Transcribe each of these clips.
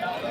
Yeah.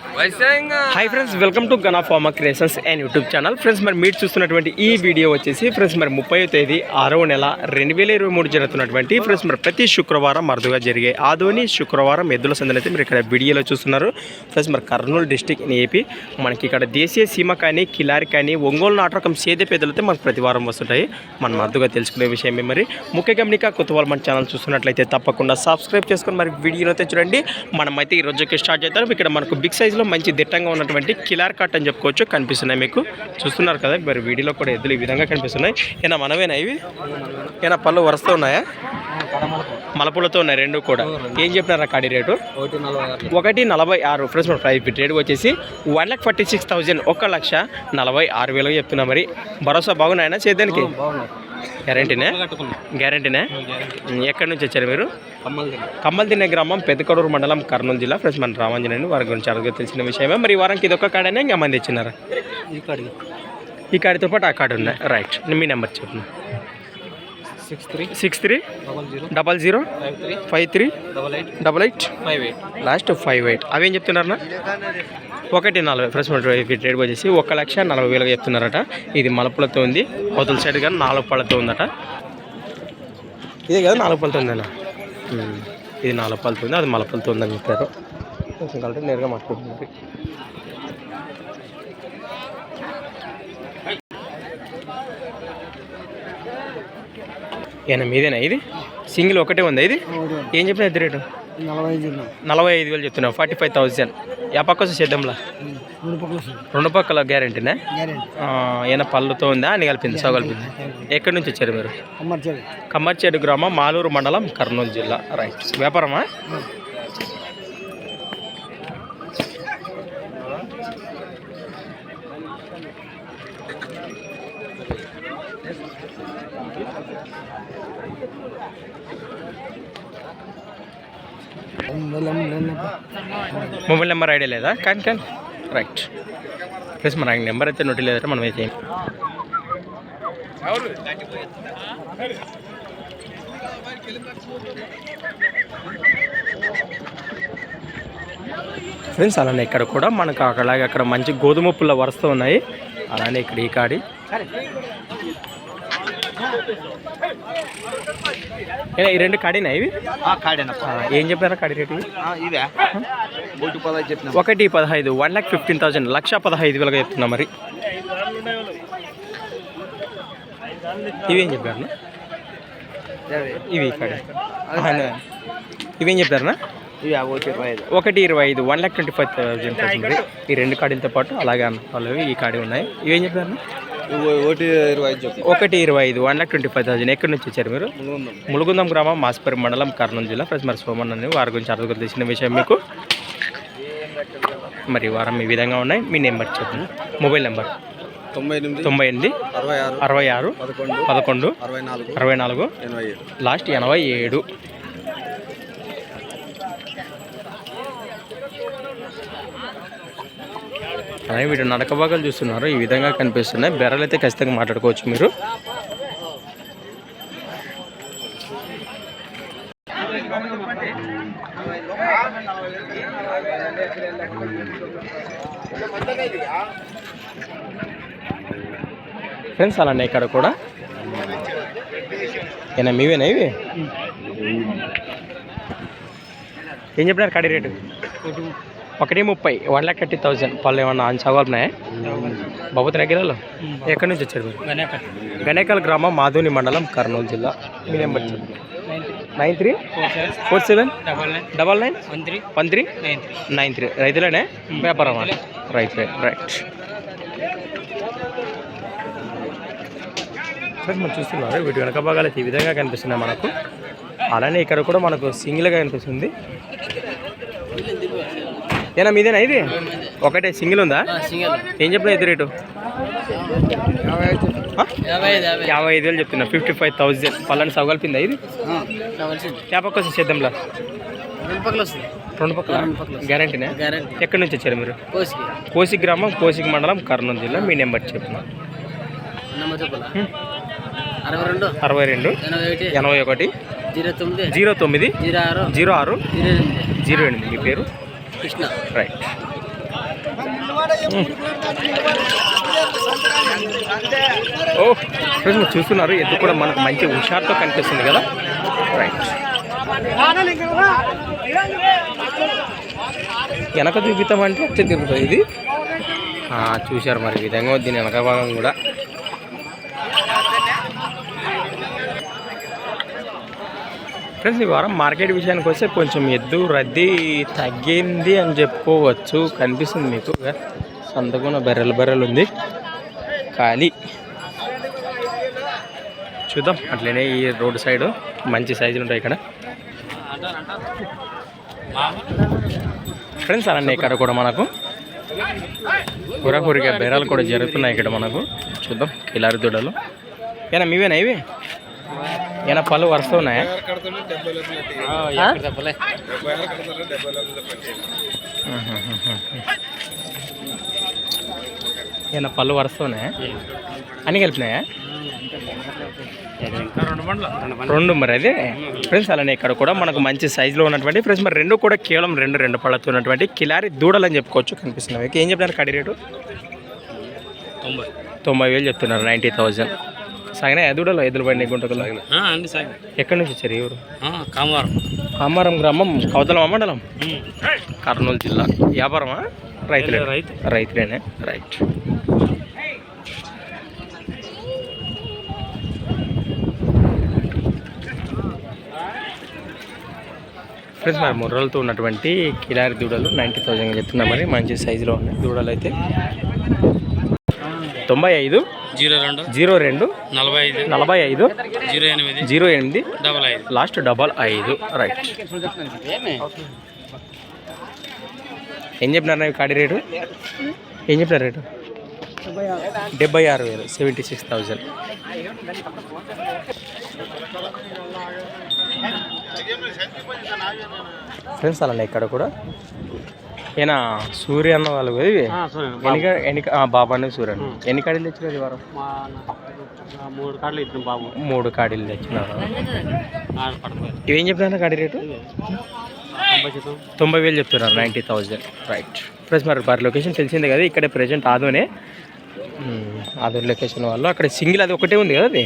Hi friends welcome to Gana pharma creations and YouTube channel friends మరి మీరు చూస్తున్నటువంటి ఈ వీడియో వచ్చేసి ఫ్రెండ్స్ మరి ముప్పై తేదీ ఆరవ నెల రెండు వేల ఇరవై మూడు జరుగుతున్నటువంటి ఫ్రెండ్స్ మరి ప్రతి శుక్రవారం మరుదుగా జరిగే ఆదోని శుక్రవారం ఎద్దుల సందనైతే అయితే మీరు ఇక్కడ వీడియోలో చూస్తున్నారు. ఫ్రెండ్స్ మరి కర్నూలు డిస్టిక్ ఇన్ ఏపీ మనకి ఇక్కడ దేశీయ సీమ కానీ కిలారి కానీ ఒంగోలు నాటకం సేదే పేదలు అయితే మనకు ప్రతి వారం వస్తుంటాయి. మనం మరుదుగా తెలుసుకునే విషయమే మరి. ముఖ్య గమనిక కొత్త వాళ్ళు మన ఛానల్ చూస్తున్నట్లయితే తప్పకుండా సబ్స్క్రైబ్ చేసుకొని మరి వీడియోలో అయితే చూడండి. మనమైతే ఈ రోజుకి స్టార్ట్ చేద్దాం. ఇక్కడ మనకు బిగ్ సైజులో మంచి దిట్టంగా ఉన్నటువంటి కిలార్ కట్ అని చెప్పుకోవచ్చు కనిపిస్తున్నాయి మీకు. చూస్తున్నారు కదా మరి వీడియోలో కూడా ఎద్దులు ఈ విధంగా కనిపిస్తున్నాయి. ఏనా మనమేనా ఇవి? ఏనా పళ్ళు వరుస్తూ ఉన్నాయా? మలపులతో ఉన్నాయి రెండు కూడా. ఏం చెప్పినారా కాడి రేటు? ఒకటి నలభై ఆరు. ఫ్రెండ్స్ మన ప్రైస్ రేట్ వచ్చేసి one lakh forty six thousand. ఒక లక్ష నలభై ఆరు వేలు చెప్తున్నా మరి. భరోసా బాగున్నాయన చేద్దానికి? గ్యారంటీనే? గ్యారంటీనే? ఎక్కడి నుంచి వచ్చారు మీరు? కమ్మల్దిన్నె గ్రామం పెద్దకొడూరు మండలం కర్నూలు జిల్లా. ఫ్రెండ్స్ మన రామాంజనేయుని వారి గురించి అడుగు తెలిసిన విషయమే. మరి ఈ వారానికి ఇది ఒక్క కాడనే ఇంకా మంది ఇచ్చినారా? ఈ కాడితో పాటు ఆ కార్డు ఉన్నాయి రైట్. మీ నెంబర్ చెప్పండి. Six three six three double zero five three double eight double eight five eight. Last five eight. అవేం చెప్తున్నారన్నా? ఒకటి నలభై ఫ్రెష్ రేట్ వచ్చేసి ఒక లక్ష నలభై వేలుగా చెప్తున్నారట. ఇది మలపులతో ఉంది. అవతల సైడ్ కానీ నాలుగు పళ్ళతో ఉందట. ఇదే కదా నాలుగు పళ్ళతో ఉందన్న. ఇది నాలుగు పళ్ళతో ఉంది. అది మలపలతో ఉందని చెప్పారు. కాబట్టి నేరుగా మాట్లాడుతుంది ఏనా మీదేనా ఇది? సింగిల్ ఒకటే ఉందా ఇది? ఏం చెప్పిన ఇద్దరు రేటు? నలభై ఐదు నలభై ఐదు వేలు చెప్తున్నావు ఫార్టీ ఫైవ్ థౌజండ్. యా పక్క రెండు పక్కల గ్యారంటీనా? గ్యారెంటీ. ఏమైనా పళ్ళుతో ఉందా? అని కలిపింది? సో కలిపింది ఎక్కడి నుంచి వచ్చారు మీరు? కమ్మర్చేడు గ్రామం మాలూరు మండలం కర్నూలు జిల్లా. రైట్ వ్యాపారమా? మొబైల్ నెంబర్ ఐడియా లేదా? కానీ కానీ. రైట్ ప్లస్ మన నెంబర్ అయితే నోటి లేదంటే మనం అయితే ఫ్రెండ్స్ అలానే ఇక్కడ కూడా మనకు అక్కడలాగే అక్కడ మంచి గోధుమ పుల్ల వరుస ఉన్నాయి. అలానే ఇక్కడ ఈ కాడి. ఈ రెండు కాడినా ఇవి? కాడేనప్ప ఆ, ఏం చెప్పారా కాడి రేటు ఇవి? ఒకటి పదహైదు చెప్పిన. ఒకటి పదహైదు వన్ ల్యాక్ ఫిఫ్టీన్ థౌసండ్ లక్ష పదహైదు వేలుగా చెప్తున్నా మరి. ఇవేం చెప్పారు ఇవి ఇక్కడ ఇవేం చెప్పారనా ఒకటి ఇరవై ఐదు. One lakh twenty five thousand ఈ రెండు కాడీలతో పాటు అలాగే అన్న వాళ్ళు ఈ కాడి ఉన్నాయి. ఇవేం చెప్పారు ఒకటి ఇరవై ఐదు చెప్పి ఒకటి ఇరవై ఐదు one lakh twenty five thousand ఎక్కడి నుంచి వచ్చారు మీరు? ములుగుందం. గ్రామం మాస్పరి మండలం కర్నూలు జిల్లా. ప్లస్ మరి సోమన్ అని వారి గురించి అర్థం తెలిసిన విషయం మీకు. మరి వారం ఈ విధంగా ఉన్నాయి. మీ నెంబర్ చెప్పండి. Mobile number? తొంభై ఎనిమిది తొంభై ఎనిమిది అరవై ఆరు అరవై ఆరు పదకొండు పదకొండు అరవై నాలుగు అరవై నాలుగు ఎనభై ఏడు. లాస్ట్ ఎనభై ఏడు. అలాగే వీటి నడక భాగాలు చూస్తున్నారు. ఈ విధంగా కనిపిస్తున్నాయి. బెర్రలు అయితే ఖచ్చితంగా మాట్లాడుకోవచ్చు మీరు. ఫ్రెండ్స్ అలానే ఇక్కడ కూడా. ఏనా మీవేనా ఇవి? ఏం చెప్పినారు కడి రేటు? ఒకటి ముప్పై వన్ ల్యాక్ థర్టీ థౌసండ్ పళ్ళు ఏమన్నా ఆన్ చదవాలన్నాయా బాబు గిరాలు ఎక్కడి నుంచి వచ్చారు మీరు? గణేకల్. గ్రామం మాధుని మండలం కర్నూలు జిల్లా. మీ number nine three. Four seven double nine one three nine three రైతులేనే? వ్యాపారం రైట్ రైట్ రైట్ ఫ్రెండ్స్ మనం చూస్తున్నారు వీటి వెనక భాగాలు ఈ విధంగా కనిపిస్తున్నాయి మనకు. అలానే ఇక్కడ కూడా మనకు సింగిల్గా కనిపిస్తుంది. ఏనా మీదేనా ఇది? ఒకటే సింగిల్ ఉందా? సింగల్. ఏం చెప్పిన ఇది రేటు? యాభై ఐదు వేలు చెప్తున్నా ఫిఫ్టీ ఫైవ్ థౌజండ్ పళ్ళని సవగలిపిందా ఇది? యాపక్క చేద్దాంలా? రెండు పక్కలు గ్యారంటీనే గ్యారెంటీ ఎక్కడి నుంచి వచ్చారు మీరు? కోసి గ్రామం కోసిక మండలం కర్నూలు జిల్లా మీ నెంబర్ చెప్పిన అరవై రెండు ఎనభై ఒకటి జీరో తొమ్మిది జీరో తొమ్మిది జీరో ఆరు జీరో ఆరు జీరో ఎనిమిది మీ పేరు? కృష్ణ. రైట్ ఓ మీరు చూస్తున్నారు. ఎద్దు కూడా మనకు మంచి హుషారుతో కనిపిస్తుంది కదా? రైట్ వెనక చూపిస్తామంటే వచ్చి తిరుగుతుంది ఇది. ఆ, చూశారు మరి. విధంగా దీని వెనక భాగం కూడా ఫ్రెండ్స్ ఈ వారం మార్కెట్ విషయానికి వస్తే కొంచెం ఎద్దు రద్దీ తగ్గింది అని చెప్పుకోవచ్చు. కనిపిస్తుంది మీకు. సంతకున్న బెర్రెలు బెర్రెలు ఉంది. ఖాళీ. చూద్దాం. అట్లనే ఈ రోడ్ సైడ్ మంచి సైజులు ఉంటాయి ఇక్కడ. ఫ్రెండ్స్ అలానే ఇక్కడ కూడా మనకు? కూరకూరిగా బెర్రలు కూడా జరుగుతున్నాయి ఇక్కడ మనకు. చూద్దాం. కిలారి దూడలు. ఏనా మీవేనా ఇవి? ఏనా పళ్ళు వరుస ఉన్నాయా? చెప్పలే? ఏనా పళ్ళు వరుస ఉన్నాయా? అన్ని కలిపినాయా? రెండు మరి అదే. ఫ్రెండ్స్ అలానే ఇక్కడ కూడా మనకు మంచి సైజులో ఉన్నటువంటి ఫ్రెండ్స్ మరి రెండు కూడా కేవలం రెండు రెండు పళ్ళతో ఉన్నటువంటి కిలారి దూడలు అని చెప్పుకోవచ్చు కనిపిస్తున్నాయి. మీకు ఏం చెప్తారు కడి రేటు తొంభై. తొంభై వేలు చెప్తున్నారు నైంటీ థౌజండ్. సాగినా. దూడలు ఎదురు బండి గుంటకులు ఎక్కడి నుంచి వచ్చారు ఎవరు కామవారం. కామారం గ్రామం కౌతలం మండలం? కర్నూలు జిల్లా. వ్యాపారమా? రైతులే. రైతు. రైతులేనే. రైట్. ఫ్రెండ్స్ మరి ముర్రలతో ఉన్నటువంటి కిలారి దూడలు నైంటీ థౌజండ్ చెప్తున్నా మరి. మంచి సైజులో ఉన్నాయి దూడలు అయితే తొంభై ఐదు. జీరో రెండు జీరో రెండు నలభై ఐదు నలభై ఐదు జీరో ఎనిమిది జీరో ఎనిమిది డబల్ ఐదు లాస్ట్ డబల్ ఐదు. రైట్ ఏం చెప్పినారు ఇవి కాడి రేటు? ఏం చెప్పినారు రేటు? డెబ్బై ఆరు వేలు సెవెంటీ సిక్స్ థౌజండ్ ఫ్రెండ్స్ అలానే ఇక్కడ కూడా? ఈయన సూర్య అన్న వాళ్ళు కదా ఇవి? ఎన్ని ఎన్ని సూర్య అన్న. ఎన్ని కాడీలు తెచ్చినారు ఈ వారం? మూడు కార్డులు ఇచ్చిన బాబు. మూడు కాడీలు తెచ్చినారు? ఇవేం చెప్పినారు కాడి రేటు? తొంభై వేలు చెప్తున్నారు నైంటీ థౌజండ్. రైట్. ప్లస్ మరి వారి లొకేషన్ తెలిసిందే కదా ఇక్కడ ప్రెజెంట్ ఆదోనే. ఆదోని లొకేషన్ వాళ్ళు. అక్కడ సింగిల్ అది ఒకటే ఉంది కదా అది?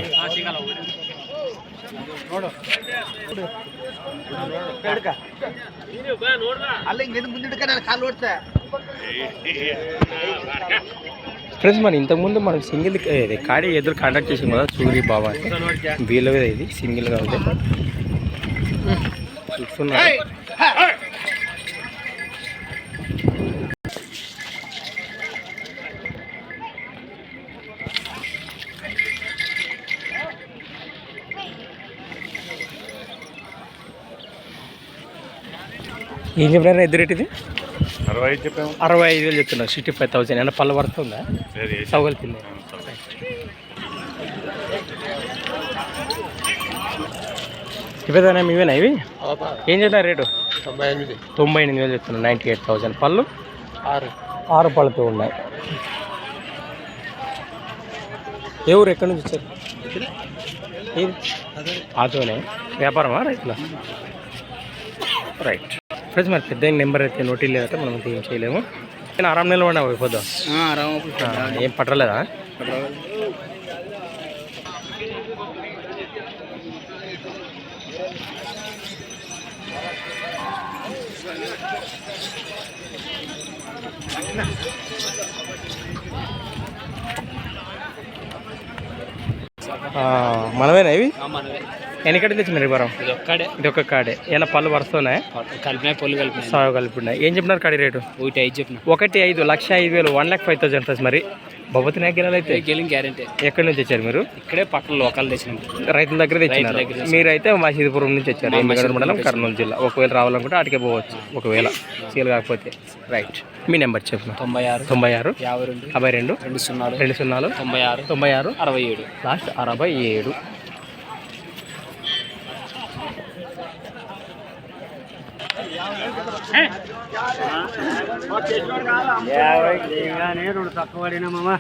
ఫ్రెండ్స్ మరి ఇంతకుముందు మనం సింగిల్ కాడి ఎదురు కాంటాక్ట్ చేసాం కదా సూరి బాబా అని. వీళ్ళదే ఇది సింగిల్గా ఉంది చూస్తున్నారు? ఏం చెప్పినారు ఎద్దు రేట్ ఇది? అరవై ఐదు చెప్పాము. అరవై ఐదు వేలు చెప్తున్నారు. Sixty five thousand. ఏమన్నా పళ్ళు పడుతుందా? సౌగలిపింది ఇవేనా ఇవేనా ఇవి? ఏం చెప్పినారు రేటు? తొంభై ఎనిమిది. తొంభై ఎనిమిది వేలు చెప్తున్నారు. Ninety eight thousand. పళ్ళు? ఆరు. ఆరు పళ్ళతో ఉన్నాయి. ఏ ఊరు? ఎక్కడి నుంచి వచ్చారు? ఆతోనే వ్యాపారమా రైతులా? రైట్. ఫ్రెండ్స్ మరి పెద్ద నెంబర్ అయితే నోటీ లేదంటే మనం ఏం చేయలేము. నేను ఆరాం నెలలు పడినా అయిపోద్దాం? రామపురం ఏం పట్టలేదా? మనమేనా ఇవి? ఎన్నికటి తెచ్చి మరి వారం? ఇది ఒక్కడే ఇది ఒక కాడే ఏమైనా పళ్ళు వరుస్తున్నాయి కలిపినాయి పొల్లు కలిపినాయి. సాగు కలిపి ఉన్నాయి ఏం చెప్పినారు కాడి రేటు? ఒకటి ఐదు చెప్పిన. ఒకటి ఐదు లక్ష ఐదు వేలు one lakh five thousand friends మరి. బొబ్బతి నాగిరాలు అయితే? గెలింగ్ గ్యారంటీ. ఎక్కడి నుంచి వచ్చారు మీరు? ఇక్కడే పక్కన లోకల్ తెచ్చినాం. రైతుల దగ్గర తెచ్చినారు. మీరైతే మసీదుపురం నుంచి వచ్చారు ఎమ్మిగడ మండలం కర్నూలు జిల్లా. ఒకవేళ రావాలనుకుంటే అటుకే పోవచ్చు ఒకవేళ. సీల్ కాకపోతే. రైట్ మీ నెంబర్ చెప్పిన తొంభై ఆరు తొంభై ఆరు యాభై రెండు యాభై రెండు రెండు సున్నాలు రెండు సున్నాలు తొంభై ఆరు తొంభై ఆరు అరవై ఏడు. లాస్ట్ అరవై ఏడు. రెండు తక్కువ పడినా మామా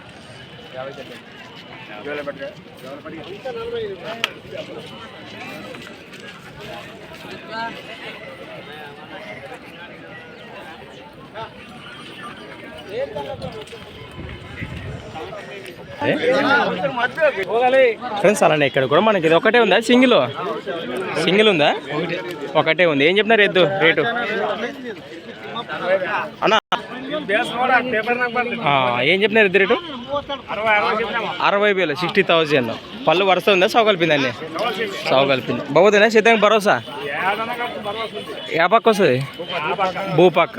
ఫ్రెండ్స్ అలానే ఇక్కడ కూడా మనకి ఇది ఒకటే ఉందా? సింగిల్? సింగిల్ ఉందా? ఒకటే ఉంది. ఏం చెప్పినారు ఎద్దు రేటు? అన్నా ఏం చెప్పినారు ఎద్దు రేటు అరవై వేలు సిక్స్టీ థౌజండ్ పళ్ళు వరుస ఉందా? సౌ కలిపిందండి సౌ కలిపింది. బాగుతుందా సిద్ధంగా భరోసా? ఏ పక్క వస్తుంది? భూపక్క.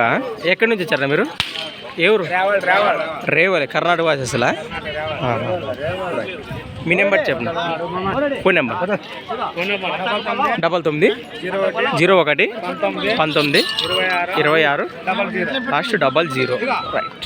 ఎక్కడి నుంచి వచ్చారా మీరు? ఊరు రేవలి కర్ణాటక వాసెస్లా మీ నెంబర్ చెప్పండి. Phone number. డబల్ తొమ్మిది జీరో ఒకటి పంతొమ్మిది ఇరవై ఆరు last double zero. Right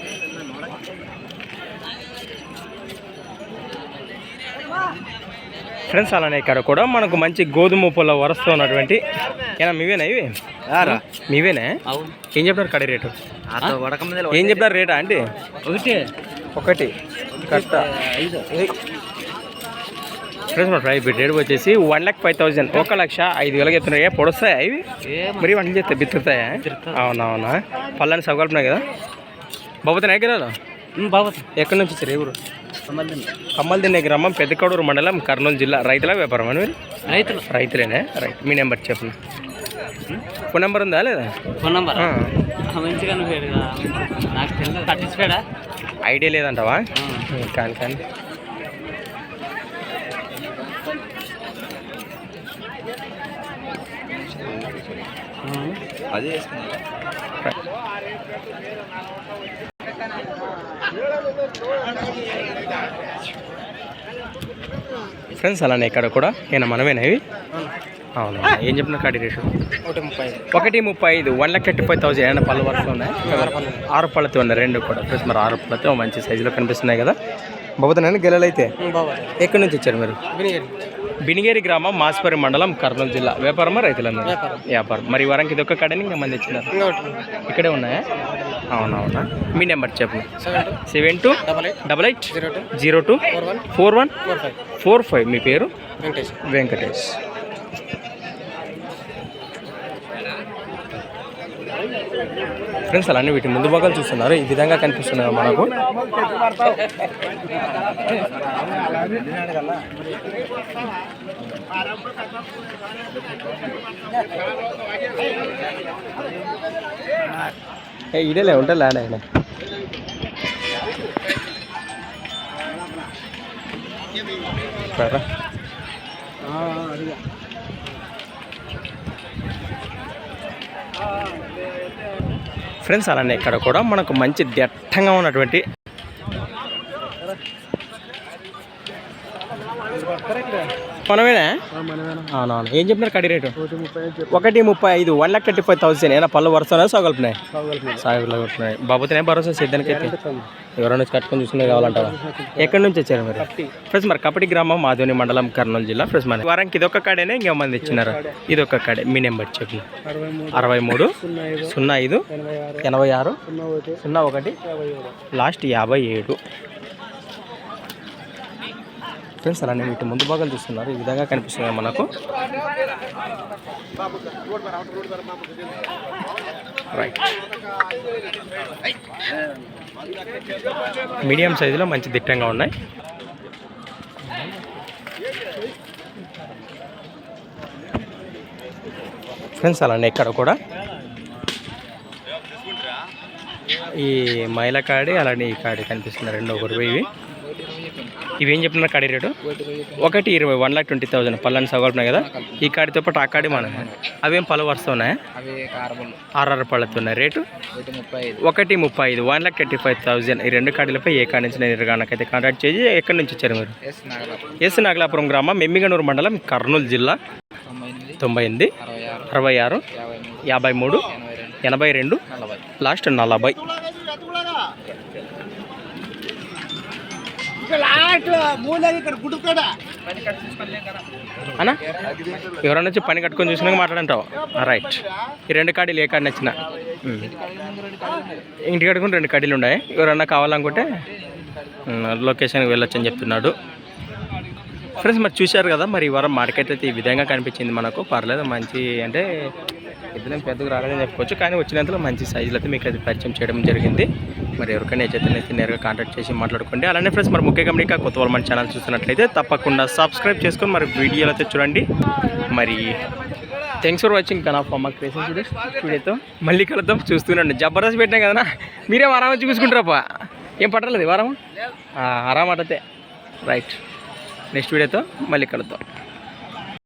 friends అలానే ఇక్కడ కూడా మనకు మంచి గోధుమ పొల వరస్తూ ఉన్నటువంటి ఏనా మీవేనా ఇవి? మీవేనా? ఏం చెప్తారు కడి రేటు? ఏం చెప్తారు రేటా అంటే ఒకటి. ఒకటి. కట్ట ఫ్రెండ్స్ మన ప్రైస్ రేట్ వచ్చేసి వన్ లాక్ ఫైవ్ థౌసండ్ ఒక లక్ష ఐదు వేలకి చెప్తున్నాయి పొడుస్తాయా ఇవి? మరి వంటలు చేస్తే బిత్తుతాయా? అవునవునా? పళ్ళని సగలుపున్నాయి కదా? బాబుతున్నాయి ఎక్కడ బాబు ఎక్కడి నుంచి వచ్చారు ఏ ఊరు? కమ్మల్ దిన్నే గ్రామం పెద్దకడూరు మండలం కర్నూలు జిల్లా. రైతుల వ్యాపారం అని మీరు రైతులు. రైతులేనే? రైట్ మీ నెంబర్ చెప్పండి ఫోన్ నెంబర్ ఉందా లేదా? Phone number? మంచిగా నాకు ఐడియా లేదంటావా? కానీ కానీ. అదే ఫ్రెండ్స్ అలానే ఇక్కడ కూడా ఏనా మనమేనా ఇవి అవునా. ఏం చెప్పిన కాడి రేటు? ఒకటి ముప్పై ఒకటి ముప్పై ఐదు one lakh thirty five thousand ఏమైనా పళ్ళు వరకు ఉన్నాయి? ఆరు పళ్ళతో ఉన్నాయి రెండు కూడా. ప్లస్ మరి ఆరు పళ్ళతో మంచి సైజులో కనిపిస్తున్నాయి కదా. బాబుతున్నాను గెలలైతే బాబా. ఎక్కడి నుంచి వచ్చారు మీరు? బినిగేరి గ్రామం మాస్పరి మండలం కర్నూలు జిల్లా. వ్యాపారమా రైతులన్నా వ్యాపారం. మరి ఈ వారానికి ఇది ఒక్క కడని ఇంకా మంది ఇచ్చినారు? ఇక్కడే ఉన్నాయా? అవునవునా? మీ నెంబర్ చెప్పండి. Seven two double eight double eight zero two four one four five మీ పేరు? వెంకటేష్. వెంకటేష్. ఫ్రెండ్స్ అలానే వీటి ముందు భాగాలు చూస్తున్నారు. ఈ విధంగా కనిపిస్తున్నాయి మనకు. ఉంటా ల్యాండ్ ఆయన ఫ్రెండ్స్ అలానే ఇక్కడ కూడా మనకు మంచి దట్టంగా ఉన్నటువంటి మనమేనా? ఏం చెప్పినారు కడి రేటు? ఒకటి ముప్పై ఐదు one lakh thirty five thousand. ఏమైనా పళ్ళు వరుసనా సగలుపునాయి సాగులు కొట్టున్నాయి బాబుతోనే భరోసా సిద్ధానికి అయితే. ఎవరైనా వచ్చి కట్టుకొని చూసుకునే కావాలంటారా ఎక్కడి నుంచి వచ్చారు మీరు? ఫ్రెండ్స్ మరి కపటి గ్రామం మాధుని మండలం కర్నూలు జిల్లా. ఫ్రెండ్స్ మన వారానికి ఇది ఒక కాడేనే? ఇంకా మంది ఇచ్చినారు? ఇది ఒక కాడే. మీ నెంబర్ చెప్పి. అరవై మూడు. సున్నా ఐదు. ఎనభై ఆరు. సున్నా ఒకటి. లాస్ట్ యాభై ఏడు. ఫ్రెండ్స్ అలానే వీటి ముందు భాగాలు చూస్తున్నారు. ఈ విధంగా కనిపిస్తున్నాయి మనకు. రైట్ మీడియం సైజులో మంచి దిట్టంగా ఉన్నాయి. ఫ్రెండ్స్ అలానే ఇక్కడ కూడా. ఈ మైల కాడి అలానే ఈ కాడి కనిపిస్తున్నాయి. రెండు ఒకరు ఇవి. ఇవేం చెప్తున్నారు కాడి రేటు? ఒకటి ఇరవై వన్ లాక్ ట్వంటీ థౌసండ్. పళ్ళని సగలున్నాయి కదా? ఈ కాడితో పాటు ఆ కాడి మన. అవేం పలు వరుస ఉన్నాయా? ఆర్ఆర్ పళ్ళతో ఉన్నాయి. రేటు? ఒకటి ముప్పై ఐదు. One lakh thirty five thousand. ఈ రెండు కాడీలపై ఏ కాడి నుంచి నేను నాకైతే కాంటాక్ట్ చేసి ఎక్కడి నుంచి వచ్చారు మీరు? ఎస్ నాగలాపురం. గ్రామం మెమ్మిగనూరు మండలం కర్నూలు జిల్లా. తొంభై ఎనిమిది అరవై ఆరు యాభై మూడు ఎనభై రెండు లాస్ట్ నలభై. అన్నా? ఎవరన్నా వచ్చి పని కట్టుకొని చూసినాక మాట్లాడంటావు? రైట్. ఈ రెండు కాడీలు ఏ కాడి నచ్చిన? ఇంటి కట్టుకుని రెండు కడీలు ఉన్నాయి. ఎవరన్నా కావాలనుకుంటే లొకేషన్కి వెళ్ళొచ్చు అని చెప్తున్నాడు. ఫ్రెండ్స్ మరి చూశారు కదా మరి ఈ వారం మార్కెట్ అయితే ఈ విధంగా కనిపించింది మనకు. పర్లేదు మంచి అంటే ఇద్దరం పెద్దగా రాలేదని చెప్పుకోవచ్చు. కానీ వచ్చినంతలో మంచి సైజులు అయితే మీకు అది పరిచయం చేయడం జరిగింది. మరి ఎవరికైనా అయితే నేరుగా కాంటాక్ట్ చేసి మాట్లాడుకోండి. అలానే ఫ్రెండ్స్ మరి ముఖ్య గమనిక కొత్త వాళ్ళు మన ఛానల్ చూస్తున్నట్లయితే తప్పకుండా సబ్స్క్రైబ్ చేసుకొని మరి వీడియోలు అయితే చూడండి. మరి థ్యాంక్స్ ఫర్ వాచింగ్ కనా ఫార్మా క్రియేషన్ వీడియోతో మళ్ళీ కలుద్దాం. చూస్తున్నాండి జబర్దస్త్ పెట్టినా కదా మీరే ఆరామ చూసుకుంటారా ఏం పట్టలేదు వారం ఆరామటతే. రైట్ నెక్స్ట్ వీడియోతో మళ్ళీ కలుద్దాం.